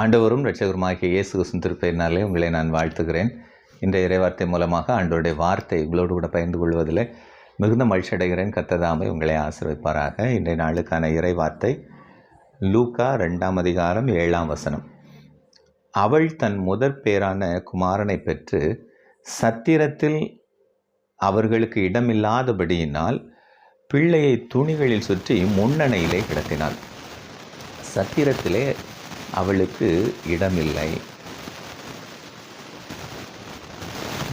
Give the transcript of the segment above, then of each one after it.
ஆண்டவரும் ரட்சகருமாகிய இயேசு கிறிஸ்துவின் திருப்பெயரினாலே உங்களை நான் வாழ்த்துகிறேன். இன்றைய இறைவார்த்தை மூலமாக ஆண்டோருடைய வார்த்தை இவ்வளோடு கூட பகிர்ந்து கொள்வதில் மிகுந்த மகிழ்ச்சி அடைகிறேன். கத்ததாமை உங்களை ஆசீர்வதிப்பாராக. இன்றைய நாளுக்கான இறைவார்த்தை லூக்கா ரெண்டாம் அதிகாரம் ஏழாம் வசனம். அவள் தன் முதற் பேரான குமாரனை பெற்று சத்திரத்தில் அவர்களுக்கு இடமில்லாதபடியினால் பிள்ளையை துணிகளில் சுற்றி முன்னணையிலே கிடத்தினாள். சத்திரத்திலே அவளுக்கு இடமில்லை.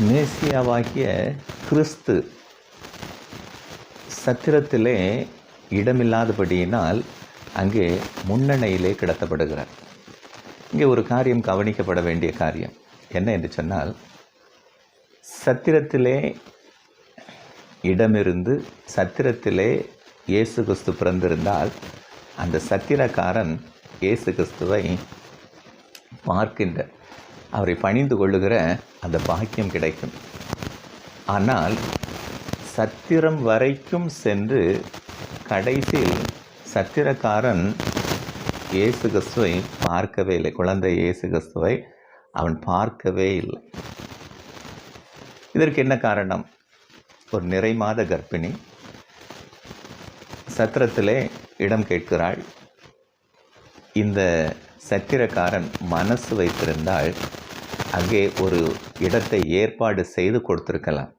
மேசியாவாகிய கிறிஸ்து சத்திரத்திலே இடமில்லாதபடியினால் அங்கே முன்னணையிலே கிடத்தப்படுகிறார். இங்கே ஒரு காரியம் கவனிக்கப்பட வேண்டிய காரியம். என்ன என்று சொன்னால் சத்திரத்திலே இடமிருந்து சத்திரத்திலே இயேசு கிறிஸ்து பிறந்திருந்தால் அந்த சத்திரக்காரன் இயேசு கிறிஸ்துவை பார்க்கின்ற அவரை பணிந்து கொள்ளுகிற அந்த பாக்கியம் கிடைக்கும். ஆனால் சத்திரம் வரைக்கும் சென்று கடைசியில் சத்திரக்காரன் இயேசு கிறிஸ்துவை பார்க்கவே இல்லை. குழந்தை இயேசு கிறிஸ்துவை அவன் பார்க்கவே இல்லை. இதற்கு என்ன காரணம்? ஒரு நிறை மாத கர்ப்பிணி. சத்திரத்திலே இடம் கேட்கிறாள். இந்த சத்திரக்காரன் மனசு வைத்திருந்தால் அங்கே ஒரு இடத்தை ஏற்பாடு செய்து கொடுத்துருக்கலாம்.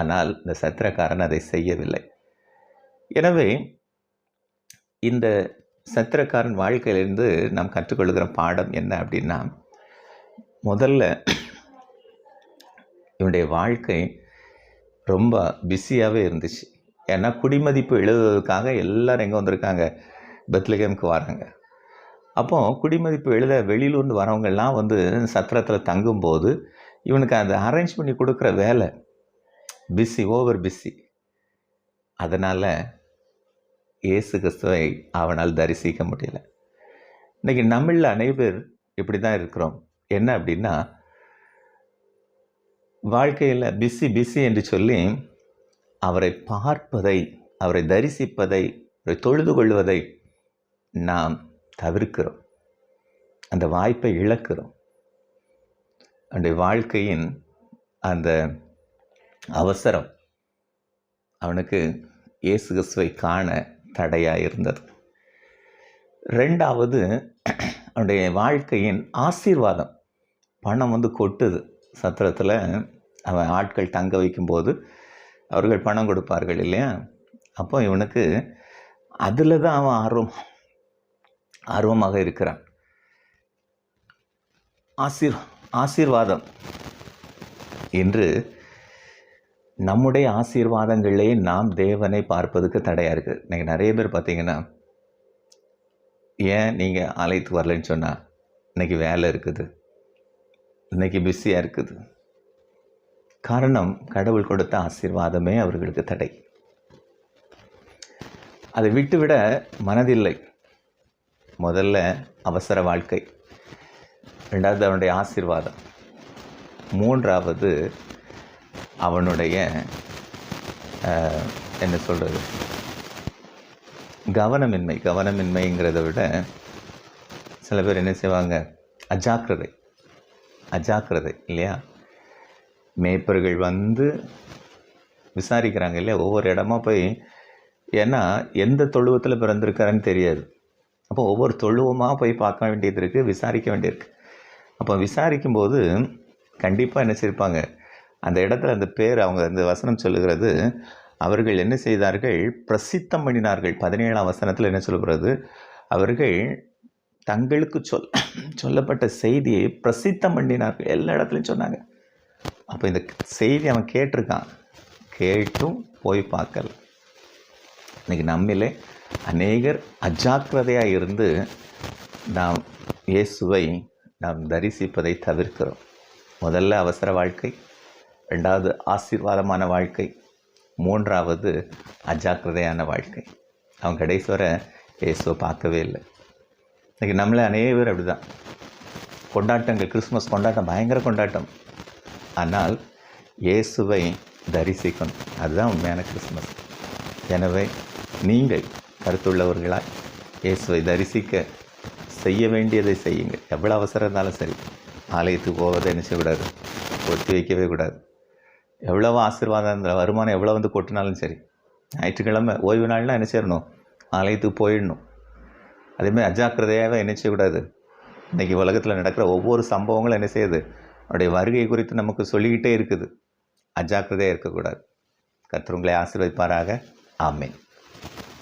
ஆனால் இந்த சத்திரக்காரன் அதை செய்யவில்லை. எனவே இந்த சத்திரக்காரன் வாழ்க்கையிலிருந்து நாம் கற்றுக்கொள்கிற பாடம் என்ன அப்படின்னா முதல்ல இவனுடைய வாழ்க்கை ரொம்ப பிஸியாகவே இருந்துச்சு. ஏன்னா குடிமதிப்பு எழுதுவதற்காக எல்லோரும் எங்கே வந்திருக்காங்க? பெத்லகேமுக்கு வராங்க. அப்போ குடிமதிப்பு எழுத வெளியிலேருந்து வரவங்கெல்லாம் வந்து சத்திரத்தில் தங்கும்போது இவனுக்கு அதை அரேஞ்ச் பண்ணி கொடுக்குற வேலை. பிஸி ஓவர் பிஸி அதனால் இயேசு கிறிஸ்துவை அவனால் தரிசிக்க முடியல. இன்றைக்கி நம்மளில் அனைவர் இப்படி தான் இருக்கிறோம். என்ன அப்படின்னா வாழ்க்கையில் பிஸி பிஸி என்று சொல்லி அவரை பார்ப்பதை அவரை தரிசிப்பதை அவரை தொழுது கொள்வதை நாம் தவிர்க்கிறோம். அந்த வாய்ப்பை இழக்கிறோம். அவனுடைய வாழ்க்கையின் அந்த அவசரம் அவனுக்கு இயேசு கிறிஸ்துவை காண தடையாக இருந்தது. ரெண்டாவது அவனுடைய வாழ்க்கையின் ஆசீர்வாதம். பணம் வந்து கொட்டுது. சத்திரத்தில் அவன் ஆட்கள் தங்க வைக்கும்போது அவர்கள் பணம் கொடுப்பார்கள் இல்லையா? அப்போ இவனுக்கு அதில் தான் அவன் ஆர்வம். ஆர்வமாக இருக்கிறான். ஆசீர் ஆசீர்வாதம் என்று நம்முடைய ஆசீர்வாதங்களே நாம் தேவனை பார்ப்பதுக்கு தடையாக இருக்குது இன்றைக்கி நிறைய பேர் பார்த்தீங்கன்னா ஏன் நீங்கள் அழைத்து வரலன்னு சொன்னால் இன்றைக்கி வேலை இருக்குது இன்றைக்கி பிஸியாக இருக்குது. காரணம் கடவுள் கொடுத்த ஆசீர்வாதமே அவர்களுக்கு தடை. அதை விட்டுவிட மனதில்லை. முதல்ல அவசர வாழ்க்கை. ரெண்டாவது அவனுடைய ஆசீர்வாதம். மூன்றாவது அவனுடைய என்ன சொல்கிறது கவனமின்மை. கவனமின்மைங்கிறத விட சில பேர் என்ன செய்வாங்க? அஜாக்கிரதை. அஜாக்கிரதை இல்லையா? மேய்ப்பர்கள் வந்து விசாரிக்கிறாங்க இல்லையா? ஒவ்வொரு இடமா போய் ஏன்னா எந்த தொழுவத்தில் பிறந்திருக்காருன்னு தெரியாது. அப்போ ஒவ்வொரு தொழுவமாக போய் பார்க்க வேண்டியது இருக்குது விசாரிக்க வேண்டியிருக்கு அப்போ விசாரிக்கும்போது கண்டிப்பாக என்ன செய்யிருப்பாங்க அந்த இடத்துல அந்த பேர் அவங்க அந்த வசனம் சொல்லுகிறது அவர்கள் என்ன செய்தார்கள்? பிரசித்தம் பண்ணினார்கள். பதினேழாம் வசனத்தில் என்ன சொல்கிறது அவர்கள் தங்களுக்கு சொல் சொல்லப்பட்ட செய்தியை பிரசித்தம் பண்ணினார்கள். எல்லா இடத்துலையும் சொன்னாங்க. அப்போ இந்த செய்தி அவன் கேட்டிருக்கான். கேட்டும் போய் பார்க்கல. இன்றைக்கி நம்மிலே அநேகர் அஜாக்கிரதையாக இருந்து நாம் இயேசுவை நாம் தரிசிப்பதை தவிர்க்கிறோம். முதல்ல அவசர வாழ்க்கை ரெண்டாவது ஆசீர்வாதமான வாழ்க்கை மூன்றாவது அஜாக்கிரதையான வாழ்க்கை. அவன் கடைசி வர இயேசுவை பார்க்கவே இல்லை. இன்றைக்கி நம்மளே அநேகர் அப்படி தான் கொண்டாட்டங்கள் கிறிஸ்மஸ் கொண்டாட்டம் பயங்கர கொண்டாட்டம். ஆனால் இயேசுவை தரிசிக்கணும். அதுதான் உண்மையான கிறிஸ்மஸ் எனவே நீங்கள் கருத்துள்ளவர்களாய் இயேசுவை தரிசிக்க செய்ய வேண்டியதை செய்யுங்கள். எவ்வளோ அவசரம் இருந்தாலும் சரி. ஆலயத்துக்கு போவதை நினச்சக்கூடாது ஒத்தி வைக்கவே கூடாது. எவ்வளோ ஆசீர்வாதம் இருந்தாலும் வருமானம் எவ்வளோ வந்து கொட்டினாலும் சரி ஞாயிற்றுக்கிழமை ஓய்வு நாள்லாம் என்ன செய்யணும்? ஆலயத்துக்கு போயிடணும். அதேமாதிரி அஜாக்கிரதையாகவே என்ன செய்யக்கூடாது? இன்றைக்கி உலகத்தில் நடக்கிற ஒவ்வொரு சம்பவங்களும் என்ன செய்யுது? அவருடைய வருகை குறித்து நமக்கு சொல்லிக்கிட்டே இருக்குது. அஜாக்கிரதையாக இருக்கக்கூடாது. கர்த்தர் ஆசீர்வதிப்பாராக. ஆமேன்.